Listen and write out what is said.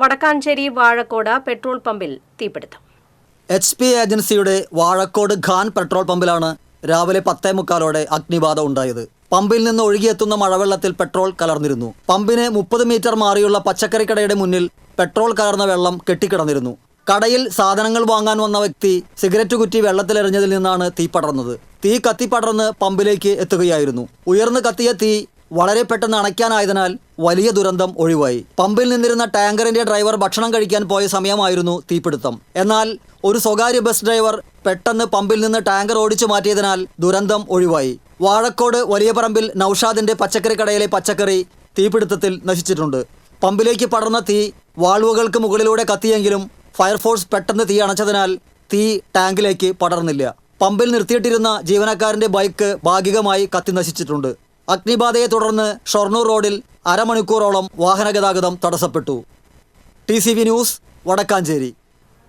Vadakkanchery Vazhakkode petrol പമ്പിൽ തീപിടുത്തം. H P ഏജൻസിയുടെ വാഴക്കോട് ഖാൻ പെട്രോൾ പമ്പിലാണ് രാവിലെ പത്തേ മുക്കാലോടെ അഗ്നിബാധ ഉണ്ടായത്. പമ്പിൽ നിന്ന് ഒഴുകിയെത്തുന്ന മഴവെള്ളത്തിൽ പെട്രോൾ കലർന്നിരുന്നു. പമ്പിന് മുപ്പത് മീറ്റർ മാറിയുള്ള പച്ചക്കറിക്കടയുടെ മുന്നിൽ പെട്രോൾ കലർന്ന വെള്ളം കെട്ടിക്കിടന്നിരുന്നു. കടയിൽ സാധനങ്ങൾ വാങ്ങാൻ വന്ന വ്യക്തി സിഗരറ്റ് കുറ്റി വെള്ളത്തിലെറിഞ്ഞതിൽ നിന്നാണ് തീ പടർന്നത്. തീ കത്തിപ്പടർന്ന് പമ്പിലേക്ക് എത്തുകയായിരുന്നു. ഉയർന്നു കത്തിയ തീ വളരെ പെട്ടെന്ന് അണയ്ക്കാനായതിനാൽ വലിയ ദുരന്തം ഒഴിവായി. പമ്പിൽ നിന്നിരുന്ന ടാങ്കറിന്റെ ഡ്രൈവർ ഭക്ഷണം കഴിക്കാൻ പോയ സമയമായിരുന്നു തീപിടുത്തം. എന്നാൽ ഒരു സ്വകാര്യ ബസ് ഡ്രൈവർ പെട്ടെന്ന് പമ്പിൽ നിന്ന് ടാങ്കർ ഓടിച്ചു മാറ്റിയതിനാൽ ദുരന്തം ഒഴിവായി. വാഴക്കോട് വലിയ പറമ്പിൽ നൌഷാദിന്റെ പച്ചക്കറി കടയിലെ പച്ചക്കറി തീപിടുത്തത്തിൽ നശിച്ചിട്ടുണ്ട്. പമ്പിലേക്ക് പടർന്ന തീ വാൾവുകൾക്ക് മുകളിലൂടെ കത്തിയെങ്കിലും ഫയർഫോഴ്സ് പെട്ടെന്ന് തീ അണച്ചതിനാൽ തീ ടാങ്കിലേക്ക് പടർന്നില്ല. പമ്പിൽ നിർത്തിയിട്ടിരുന്ന ജീവനക്കാരന്റെ ബൈക്ക് ഭാഗികമായി കത്തി നശിച്ചിട്ടുണ്ട്. അഗ്നിബാധയെ തുടർന്ന് ഷൊർണൂർ റോഡിൽ അരമണിക്കൂറോളം വാഹനഗതാഗതം തടസ്സപ്പെട്ടു. T news Vadakkanchery.